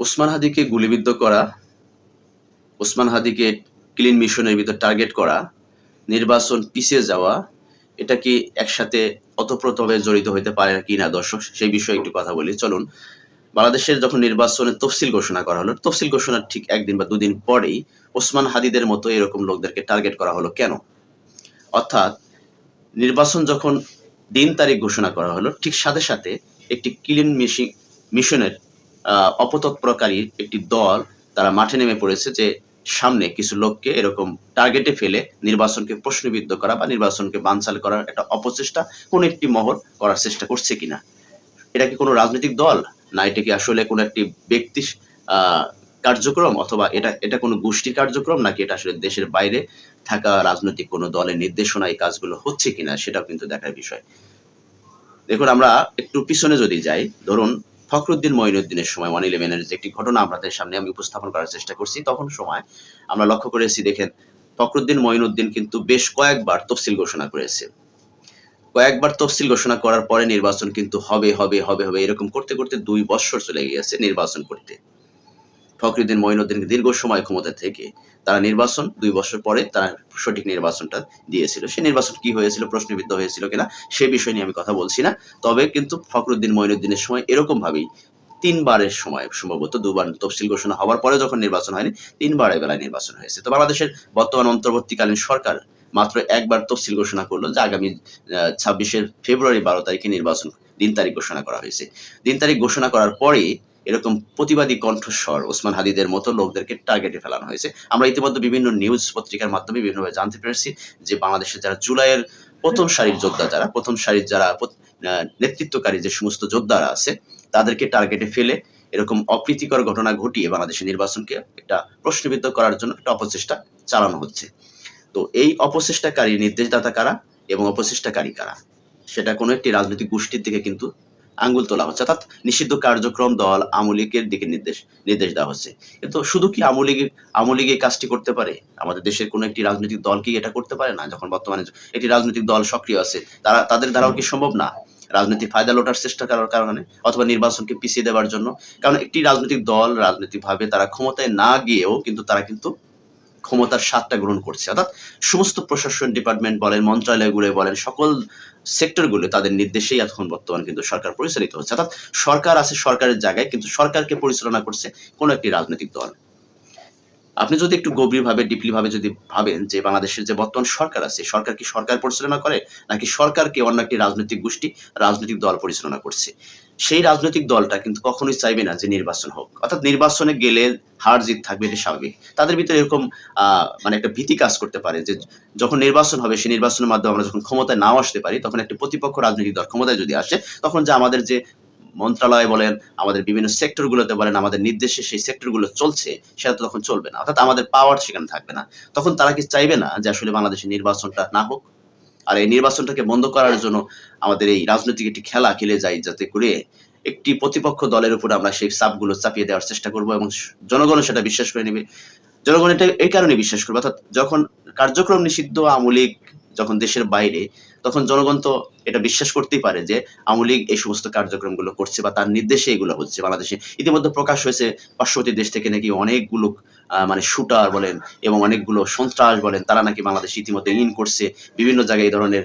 ওসমান হাদিকে গুলিবিদ্ধ করা, ওসমান হাদিকে ক্লিন মিশনের ভিতর টার্গেট করা, নির্বাচন পিছিয়ে যাওয়া, এটা কি একসাথে অতপ্রতভাবে জড়িত হইতে পারে কি না দর্শক, সেই বিষয়ে একটু কথা বলি। চলুন, বাংলাদেশের যখন নির্বাচনের তফসিল ঘোষণা করা হলো, তফসিল ঘোষণার ঠিক একদিন বা দুদিন পরেই ওসমান হাদিদের মতো এরকম লোকদেরকে টার্গেট করা হলো কেন? অর্থাৎ, নির্বাচন যখন দিন তারিখ ঘোষণা করা হলো, ঠিক সাথে সাথে একটি ক্লিন মিশি মিশনের অপতৎপরকারী একটি দল তারা মাঠে নেমে পড়েছে যে সামনে কিছু লোককে এরকম টার্গেটে ফেলে নির্বাচনকে প্রশ্নবিদ্ধ করা বা নির্বাচনকে বানচাল করার একটা অপচেষ্টা কোন একটি মহল করার চেষ্টা করছে কিনা। এটা কি কোনো রাজনৈতিক দল? না, এটা কি আসলে কোনো একটি ব্যক্তি কার্যক্রম অথবা এটা এটা কোনো গোষ্ঠী কার্যক্রম নাকি এটা আসলে দেশের বাইরে থাকা রাজনৈতিক কোনো দলের নির্দেশনা এই কাজগুলো হচ্ছে কিনা সেটাও কিন্তু দেখার বিষয়। দেখুন, আমরা একটু পিছনে যদি যাই, ধরুন ফখরুদ্দিন মঈনুদ্দিনের সময় ওয়ান ইলেভেনের যে একটি ঘটনা আপনাদের সামনে আমি উপস্থাপন করার চেষ্টা করছি, তখন সময় আমরা লক্ষ্য করেছি, দেখেন, ফখরুদ্দিন মঈনুদ্দিন কিন্তু বেশ কয়েকবার তফসিল ঘোষণা করেছে। কয়েকবার তফসিল ঘোষণা করার পরে নির্বাচন কিন্তু হবে হবে হবে হবে, এরকম করতে করতে দুই বছর চলে গিয়েছে নির্বাচন করতে। ফখরুদ্দিন মঈনুদ্দিন দীর্ঘ সময় ক্ষমতা থেকে তারা নির্বাচন, দুই বছর পরে তারা সঠিক নির্বাচনটা দিয়েছিল। সেই নির্বাচন কি হয়েছিল, প্রশ্নবিদ্ধ হয়েছিল কিনা, সে বিষয় নিয়ে আমি কথা বলছি না। তবে কিন্তু ফখরুদ্দিন মঈনুদ্দিনের সময় এরকম ভাবেই তিনবারের সময় সম্ভবত দুবার তফসিল ঘোষণা হওয়ার পরে যখন নির্বাচন হয়নি তিনবারের বেলায় নির্বাচন হয়েছে। তো বাংলাদেশের বর্তমান অন্তর্বর্তীকালীন সরকার মাত্র একবার তফসিল ঘোষণা করল যে আগামী ছাব্বিশে ফেব্রুয়ারি বারো তারিখে নির্বাচন দিন তারিখ ঘোষণা করা হয়েছে। দিন তারিখ ঘোষণা করার পরে এরকম প্রতিবাদী কণ্ঠস্বর ওসমান হাদিদের মতো লোকদেরকে টার্গেটে ফেলানো হয়েছে। আমরা ইতিমধ্যে বিভিন্ন নিউজ পত্রিকার মাধ্যমে বিভিন্নভাবে জানতে পেরেছি যে বাংলাদেশের যারা জুলাইয়ের প্রথম সারির যোদ্ধা, যারা প্রথম সারির যারা নেতৃত্বকারী যে সমস্ত যোদ্ধারা আছে, তাদেরকে টার্গেটে ফেলে এরকম অপ্রীতিকর ঘটনা ঘটিয়ে বাংলাদেশের নির্বাচনকে একটা প্রশ্নবিদ্ধ করার জন্য একটা অপচেষ্টা চালানো হচ্ছে। তো এই অপচেষ্টাকারী নির্দেশদাতা কারা এবং অপচেষ্টাকারী কারা? সেটা কোনো একটি রাজনৈতিক গোষ্ঠীর দিকে কিন্তু আঙ্গুল তোলা হচ্ছে। অর্থাৎ নিষিদ্ধ কার্যক্রম দল আমলিগের দিকে নির্দেশ নির্দেশ দেওয়া হচ্ছে। কিন্তু শুধু কি আমলিগ আমলিগ এই কাজটি করতে পারে? আমাদের দেশের কোনো একটি রাজনৈতিক দল কি এটা করতে পারে না? যখন বর্তমানে একটি রাজনৈতিক দল সক্রিয় আছে, তারা, তাদের দ্বারাও কি সম্ভব না? রাজনৈতিক ফায়দা লোটার চেষ্টা করার কারণে অথবা নির্বাচনকে পিছিয়ে দেওয়ার জন্য। কারণ একটি রাজনৈতিক দল রাজনৈতিকভাবে তারা ক্ষমতায় না গিয়েও কিন্তু তারা কিন্তু ক্ষমতার স্বাদটা গ্রহণ করছে। অর্থাৎ সমস্ত প্রশাসন ডিপার্টমেন্ট বলেন মন্ত্রণালয়গুলো বলেন, সকল সেক্টরগুলো তাদের নির্দেশেই এখন বর্তমান কিন্তু সরকার পরিচালিত হচ্ছে। অর্থাৎ সরকার আছে সরকারের জায়গায়, কিন্তু সরকারকে পরিচালনা করছে কোনো একটি রাজনৈতিক দল। আপনি যদি একটু গভীরভাবে ডিপলি ভাবে যদি ভাবেন যে বাংলাদেশের যে বর্তমান সরকার আছে, সরকার কি সরকার পরিচালনা করে, নাকি সরকারকে অন্য একটি রাজনৈতিক গোষ্ঠী, রাজনৈতিক দল পরিচালনা করছে? সেই রাজনৈতিক দলটা কিন্তু কখনোই চাইবে না যে নির্বাচন হোক। অর্থাৎ নির্বাচনে গেলে হার জিত থাকবে, এটা স্বাভাবিক। তাদের ভিতরে এরকম মানে একটা ভীতি কাজ করতে পারে যে যখন নির্বাচন হবে, সেই নির্বাচনের মাধ্যমে আমরা যখন ক্ষমতায় নাও আসতে পারি, তখন একটি প্রতিপক্ষ রাজনৈতিক দল ক্ষমতায় যদি আসে, তখন যে আমাদের যে মন্ত্রণালয় বলেন, আমাদের বিভিন্ন সেক্টরগুলোতে বলেন, আমাদের নির্দেশে সেই সেক্টরগুলো চলছে, সেটা তো তখন চলবে না। অর্থাৎ আমাদের পাওয়ার সেখানে থাকবে না। তখন তারা কি চাইবে না যে আসলে বাংলাদেশের নির্বাচনটা না হোক? আর এই নির্বাচনটাকে বন্ধ করার জন্য আমাদের এই রাজনৈতিক একটি খেলা খেলে যায় যাতে করে একটি প্রতিপক্ষ দলের উপর আমরা সেই চাপগুলো চাপিয়ে দেওয়ার চেষ্টা করব এবং জনগণ সেটা বিশ্বাস করে নেবে। জনগণ এটা এই কারণে বিশ্বাস করবে। অর্থাৎ যখন কার্যক্রম নিষিদ্ধ আমলিক যখন দেশের বাইরে তখন জনগণ তো এটা বিশ্বাস করতেই পারে যে আওয়ামী লীগ এই সমস্ত কার্যক্রমগুলো করছে বা তার নির্দেশে এগুলো হচ্ছে বাংলাদেশে। ইতিমধ্যে প্রকাশ হয়েছে পার্শ্ববর্তী দেশ থেকে নাকি অনেকগুলো মানে শুটার বলেন এবং অনেকগুলো সন্ত্রাস বলেন, তারা নাকি বাংলাদেশ ইতিমধ্যে ইন করছে। বিভিন্ন জায়গায় এই ধরনের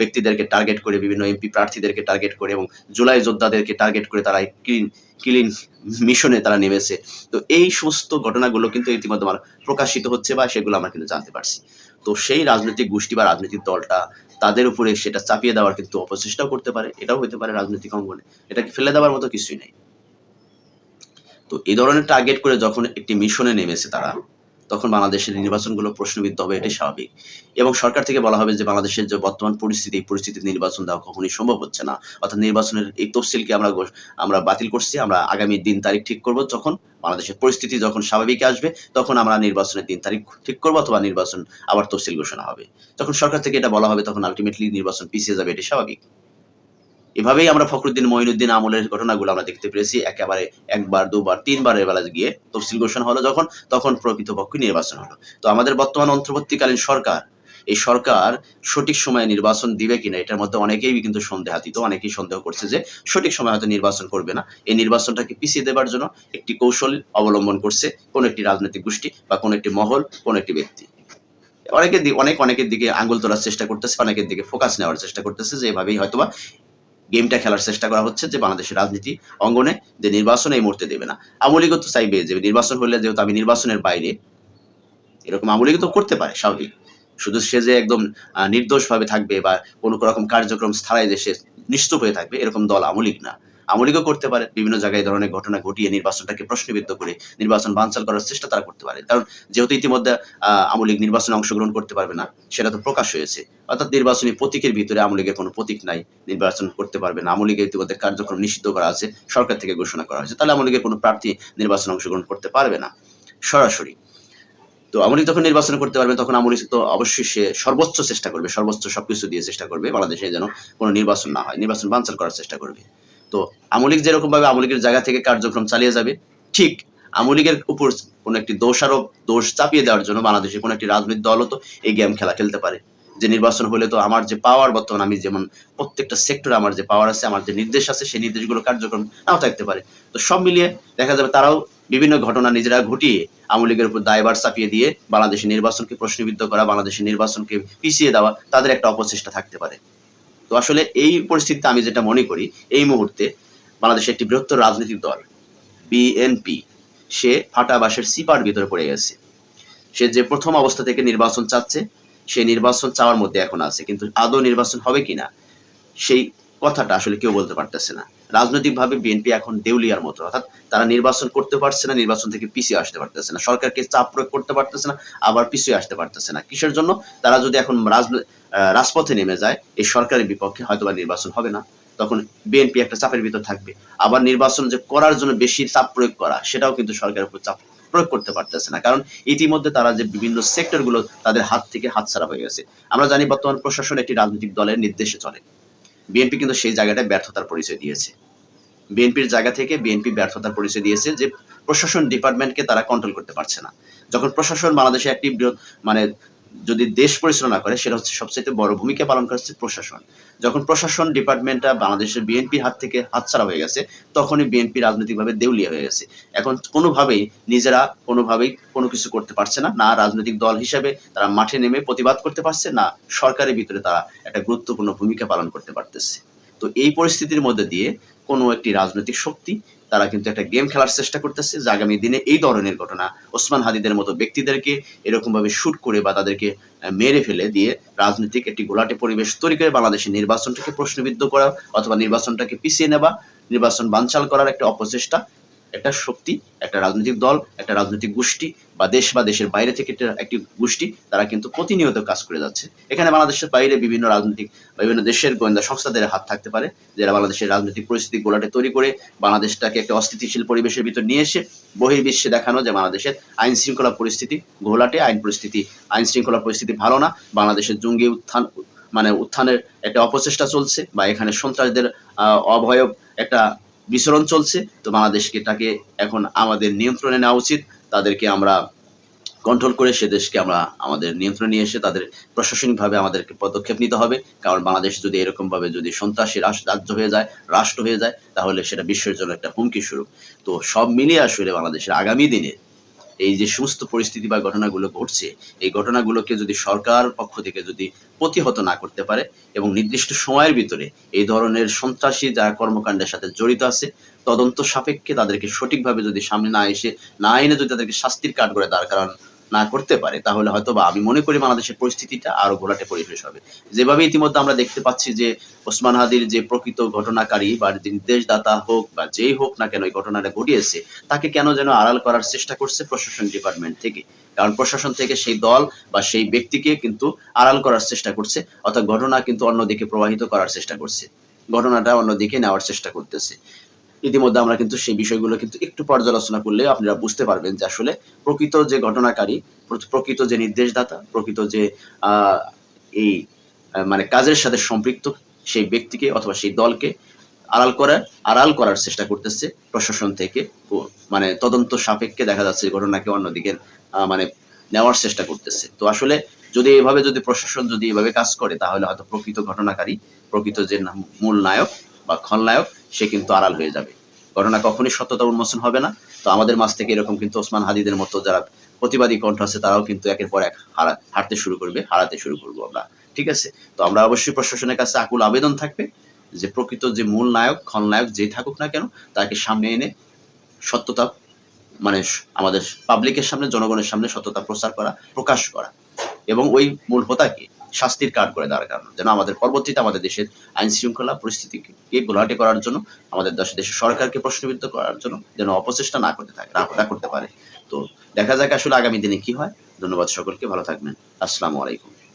ব্যক্তিদেরকে টার্গেট করে, বিভিন্ন এমপি প্রার্থীদেরকে টার্গেট করে এবং জুলাই যোদ্ধাদেরকে টার্গেট করে তারা ক্লিন ক্লিন মিশনে তারা নেমেছে। তো এই সমস্ত ঘটনাগুলো কিন্তু ইতিমধ্যে আমার প্রকাশিত হচ্ছে বা সেগুলো আমরা কিন্তু জানতে পারছি। তো সেই রাজনৈতিক গোষ্ঠী বা রাজনৈতিক দলটা তাদের উপরে সেটা চাপিয়ে দেওয়ার কিন্তু অপচেষ্টাও করতে পারে, এটাও হতে পারে রাজনৈতিক অঙ্গনে। এটাকে ফেলে দেওয়ার মতো কিছুই নেই। তো এই ধরনের টার্গেট করে যখন একটি মিশনে নেমেছে তারা তখন বাংলাদেশের নির্বাচনগুলো প্রশ্নবিদ্ধ হবে এটাই স্বাভাবিক। এবং সরকার থেকে বলা হবে যে বাংলাদেশের যে বর্তমান পরিস্থিতি এই পরিস্থিতিতে নির্বাচন দেওয়া কখনোই সম্ভব হচ্ছে না। অর্থাৎ নির্বাচনের এই তফসিলকে আমরা আমরা বাতিল করছি আমরা আগামী দিন তারিখ ঠিক করব যখন বাংলাদেশের পরিস্থিতি যখন স্বাভাবিক আসবে তখন আমরা নির্বাচনের দিন তারিখ ঠিক করব অথবা নির্বাচন আবার তফসিল ঘোষণা হবে। যখন সরকার থেকে এটা বলা হবে তখন আলটিমেটলি নির্বাচন পিছিয়ে যাবে এটি স্বাভাবিক। এভাবেই আমরা ফখরুদ্দিন মঈনুদ্দিন আমলের ঘটনাগুলো আমরা দেখতে পেরেছি। একেবারে একবার, দুবার তিনবারের বেলা গিয়ে তফসিল ঘোষণা হলো যখন, তখন প্রকৃতপক্ষে নির্বাচন হলো। তো আমাদের বর্তমান অন্তর্বর্তীকালীন সরকার, এই সরকার সঠিক সময়ে নির্বাচন দিবে কিনা, এটার মধ্যে অনেকেই কিন্তু সন্দেহাতীত, অনেকেই সন্দেহ করছে যে সঠিক সময় হয়তো নির্বাচন করবে না। এই নির্বাচনটাকে পিছিয়ে দেবার জন্য একটি কৌশল অবলম্বন করছে কোন একটি রাজনৈতিক গোষ্ঠী বা কোন একটি মহল, কোন একটি ব্যক্তি। অনেকের দিকে, অনেক, অনেকের দিকে আঙ্গুল তোলার চেষ্টা করতেছে, অনেকের দিকে ফোকাস নেওয়ার চেষ্টা করতেছে যে এভাবেই হয়তোবা গেমটা খেলার চেষ্টা করা হচ্ছে যে বাংলাদেশের রাজনীতি অঙ্গনে যে নির্বাচন এই মুহূর্তে দেবে না। আমলিগত চাইবে যে নির্বাচন হলে যেহেতু আমি নির্বাচনের বাইরে, এরকম আমলিগত করতে পারে, স্বাভাবিক। শুধু সে যে একদম নির্দোষভাবে থাকবে বা কোনো রকম কার্যক্রম স্থায়ী দেশে নিশ্চুপ হয়ে থাকবে, এরকম দল আমলিক না। আমলিগও করতে পারে। বিভিন্ন জায়গায় ধরনের ঘটনা ঘটিয়ে নির্বাচনটাকে প্রশ্নবিদ্ধ করে নির্বাচন বানচাল করার চেষ্টা তারা করতে পারে। কারণ যেহেতু ইতিমধ্যে আমলিগ নির্বাচনে অংশগ্রহণ করতে পারবে না, সেটা তো প্রকাশ হয়েছে। অর্থাৎ নির্বাচনী প্রতীকের ভিতরে আমলিগের কোনো প্রতীক নাই, নির্বাচন করতে পারবে না। আমলিগের ইতিমধ্যে কার্যক্রম নিষিদ্ধ করা আছে, সরকার থেকে ঘোষণা করা হয়েছে। তাহলে আমলিগের কোনো প্রার্থী নির্বাচনে অংশগ্রহণ করতে পারবে না। সরাসরি। তো আমলিগ যখন নির্বাচন করতে পারবে, তখন আমলিগ তো অবশ্যই সে সর্বোচ্চ চেষ্টা করবে, সর্বোচ্চ সবকিছু দিয়ে চেষ্টা করবে। বাংলাদেশে যেন কোনো নির্বাচন না হয়, নির্বাচন বানচাল করার চেষ্টা করবে। তো আমলিগ যেরকম ভাবে আমলিগের জায়গা থেকে কার্যক্রম চালিয়ে যাবে, ঠিক আমলিগের উপর কোনো একটি দোষারোপ, দোষ চাপিয়ে দেওয়ার জন্য বাংলাদেশে কোনো একটি রাজনৈতিক দলও তো এই গেম খেলা খেলতে পারে। যে নির্বাচন হলে তো আমার যে পাওয়ার বর্তমান আমি যেমন প্রত্যেকটা সেক্টরে আমার যে পাওয়ার আছে, আমার যে নির্দেশ আছে, সেই নির্দেশগুলো কার্যক্রম নাও থাকতে পারে। তো সব মিলিয়ে দেখা যাবে তারাও বিভিন্ন ঘটনা নিজেরা ঘটিয়ে আওয়ামী লীগের উপর দায়ভার চাপিয়ে দিয়ে বাংলাদেশের নির্বাচনকে প্রশ্নবিদ্ধ করা, বাংলাদেশের নির্বাচনকে পিছিয়ে দেওয়া, তাদের একটা অপচেষ্টা থাকতে পারে। তো আসলে এই পরিস্থিতিতে আমি যেটা মনে করি, এই মুহূর্তে বাংলাদেশের একটি বৃহত্তর রাজনৈতিক দল বিএনপি সে ফাটা বাসের সিপার ভিতরে পড়ে গেছে। সে যে প্রথম অবস্থা থেকে নির্বাচন চাচ্ছে সে নির্বাচন চাওয়ার মধ্যে এখন আছে। কিন্তু আদৌ নির্বাচন হবে কিনা, সেই কথাটা আসলে কেউ বলতে পারতেছে না। রাজনৈতিকভাবে বিএনপি এখন দেউলিয়ার মতো, অর্থাৎ তারা নির্বাচন করতে পারছে না, নির্বাচন থেকে পিছিয়ে আসতে পারতেছে না। সরকারকে চাপ প্রয়োগ করতে পারতেছে না, আবার পিছিয়ে আসতে পারতেছে না। কিসের জন্য? তারা যদি এখন রাজপথে নেমে যায়, এই সরকারের বিপক্ষে হয়তোবা নির্বাচন হবে না। তখন বিএনপি একটা চাপের ভিতর থাকবে। আবার নির্বাচন যে করার জন্য বেশি চাপ প্রয়োগ করা, সেটাও কিন্তু সরকারের উপর চাপ প্রয়োগ করতে পারতেছে না। কারণ ইতিমধ্যে তারা যে বিভিন্ন সেক্টরগুলো তাদের হাত থেকে হাতছাড়া হয়ে গেছে। আমরা জানি বর্তমান প্রশাসন একটি রাজনৈতিক দলের নির্দেশে চলে। বিএনপি কিন্তু সেই জায়গাটায় ব্যর্থতার পরিচয় দিয়েছে। বিএনপির জায়গা থেকে বিএনপি ব্যর্থতার পরিচয় দিয়েছে যে প্রশাসন ডিপার্টমেন্টকে তারা কন্ট্রোল করতে পারছে না। যখন প্রশাসন বাংলাদেশে একটি মানে যদি দেশ পরিচালনা করে, সেটা হচ্ছে সবচেয়ে বড় ভূমিকা পালন করছে প্রশাসন। যখন প্রশাসন ডিপার্টমেন্টটা বাংলাদেশের বিএনপির হাত থেকে হাতছাড়া হয়ে গেছে, তখনই বিএনপি রাজনৈতিকভাবে দেউলিয়া হয়ে গেছে। এখন কোনোভাবেই নিজেরা কোনোভাবেই কোনো কিছু করতে পারছে না না রাজনৈতিক দল হিসেবে তারা মাঠে নেমে প্রতিবাদ করতে পারছে, না সরকারের ভিতরে তারা একটা গুরুত্বপূর্ণ ভূমিকা পালন করতে পারতেছে। তো এই পরিস্থিতির মধ্যে দিয়ে কোনো একটি রাজনৈতিক শক্তি, তারা কিন্তু একটা গেম খেলার চেষ্টা করতেছে যে আগামী দিনে এই ধরনের ঘটনা ওসমান হাদিদের মতো ব্যক্তিদেরকে এরকমভাবে শুট করে বা তাদেরকে মেরে ফেলে দিয়ে রাজনৈতিক একটি গোলাটে পরিবেশ তৈরি করে বাংলাদেশের নির্বাচনটাকে প্রশ্নবিদ্ধ করা অথবা নির্বাচনটাকে পিছিয়ে নেওয়া, নির্বাচন বানচাল করার একটা অপচেষ্টা একটা শক্তি, একটা রাজনৈতিক দল, একটা রাজনৈতিক গোষ্ঠী বা দেশ বা দেশের বাইরে থেকে একটা গোষ্ঠী, তারা কিন্তু প্রতিনিয়ত কাজ করে যাচ্ছে। এখানে বাংলাদেশের বাইরে বিভিন্ন রাজনৈতিক বিভিন্ন দেশের গোয়েন্দা সংস্থাদের হাত থাকতে পারে, যারা বাংলাদেশের রাজনৈতিক পরিস্থিতি গোলাটে তৈরি করে বাংলাদেশটাকে একটা অস্থিতিশীল পরিবেশের ভিতর নিয়ে এসে বহির্বিশ্বে দেখানো যে বাংলাদেশের আইন শৃঙ্খলা পরিস্থিতি ঘোলাটে আইন পরিস্থিতি, আইন শৃঙ্খলা পরিস্থিতি ভালো না, বাংলাদেশের জঙ্গি উত্থান মানে উত্থানের একটা অপচেষ্টা চলছে বা এখানে সন্ত্রাসদের অভয়ব একটা বিচরণ চলছে। তো বাংলাদেশকে তাকে এখন আমাদের নিয়ন্ত্রণে নেওয়া উচিত। তাদেরকে আমরা কন্ট্রোল করে সে দেশকে আমরা আমাদের নিয়ন্ত্রণে নিয়ে এসে তাদের প্রশাসনিকভাবে আমাদেরকে পদক্ষেপ নিতে হবে। কারণ বাংলাদেশ যদি এরকমভাবে যদি সন্ত্রাসী রাষ্ট্র রাজ্য হয়ে যায়, রাষ্ট্র হয়ে যায়, তাহলে সেটা বিশ্বের জন্য একটা হুমকি স্বরূপ। তো সব মিলিয়ে আসলে বাংলাদেশের আগামী দিনে এই যে সমস্ত পরিস্থিতি বা ঘটনাগুলো ঘটছে, এই ঘটনাগুলোকে যদি সরকার পক্ষ থেকে যদি প্রতিহত না করতে পারে এবং নির্দিষ্ট সময়ের ভিতরে এই ধরনের সন্ত্রাসী যারা কর্মকাণ্ডের সাথে জড়িত আছে, তদন্ত সাপেক্ষে তাদেরকে সঠিকভাবে যদি সামনে না এসে, না এনে যদি তাদেরকে শাস্তির কাঠ করে দাঁড় করান না করতে পারে, তাহলে হয়তো বা আমি মনে করি বাংলাদেশের পরিস্থিতিটা আরও ঘোলাটে পরিবেশ হবে। যেভাবে ইতিমধ্যে আমরা দেখতে পাচ্ছি যে ওসমান হাদির যে প্রকৃত ঘটনাকারী বা নির্দেশদাতা হোক বা যেই হোক না কেন এই ঘটনাটা ঘটিয়েছে, তাকে কেন যেন আড়াল করার চেষ্টা করছে প্রশাসন ডিপার্টমেন্ট থেকে? কারণ প্রশাসন থেকে সেই দল বা সেই ব্যক্তিকে কিন্তু আড়াল করার চেষ্টা করছে, অর্থাৎ ঘটনা কিন্তু অন্যদিকে প্রবাহিত করার চেষ্টা করছে। ঘটনাটা অন্যদিকে নেওয়ার চেষ্টা করতেছে। ইতিমধ্যে আমরা কিন্তু সেই বিষয়গুলো কিন্তু একটু পর্যালোচনা করলে আপনারা বুঝতে পারবেন যে আসলে প্রকৃত যে ঘটনাকারী প্র- প্রকৃত যে নির্দেশদাতা, প্রকৃত যে এই মানে কাজের সাথে সম্পৃক্ত সেই ব্যক্তিকে অথবা সেই দলকে আড়াল করার আড়াল করার চেষ্টা করতেছে প্রশাসন থেকে। মানে তদন্ত সাপেক্ষে দেখা যাচ্ছে ঘটনাকে অন্যদিকে মানে নেওয়ার চেষ্টা করতেছে। তো আসলে যদি এভাবে যদি প্রশাসন যদি এভাবে কাজ করে, তাহলে হয়তো প্রকৃত ঘটনাকারী, প্রকৃত যে মূল নায়ক বা খলনায়ক সে কিন্তু আড়াল হয়ে যাবে। ঘটনা কখনই সত্যতা উন্মোচন হবে না। তো আমাদের মাঝ থেকে এরকম কিন্তু ওসমান হাদিদের মতো যারা প্রতিবাদী কণ্ঠ আছে, তারাও কিন্তু একের পর এক হারা, হারতে শুরু করবে, হারাতে শুরু করব আমরা। ঠিক আছে? তো আমরা অবশ্যই প্রশাসনের কাছে আকুল আবেদন থাকবে যে প্রকৃত যে মূল নায়ক, খলনায়ক যেই থাকুক না কেন, তাকে সামনে এনে সত্যতা মানে আমাদের পাবলিকের সামনে, জনগণের সামনে সত্যতা প্রচার করা, প্রকাশ করা। এবং ওই মূল হোতাকে শাস্তির কার্ড করে দেওয়ার কারণ যেন আমাদের পরবর্তীতে আমাদের দেশের আইন শৃঙ্খলা পরিস্থিতিকে গোলাটে করার জন্য, আমাদের দেশ দেশের সরকারকে প্রশ্নবিদ্ধ করার জন্য যেন অপচেষ্টা না করতে থাকে না করতে পারে। তো দেখা যাক আসলে আগামী দিনে কি হয়। ধন্যবাদ সকলকে, ভালো থাকবেন। আসসালামু আলাইকুম।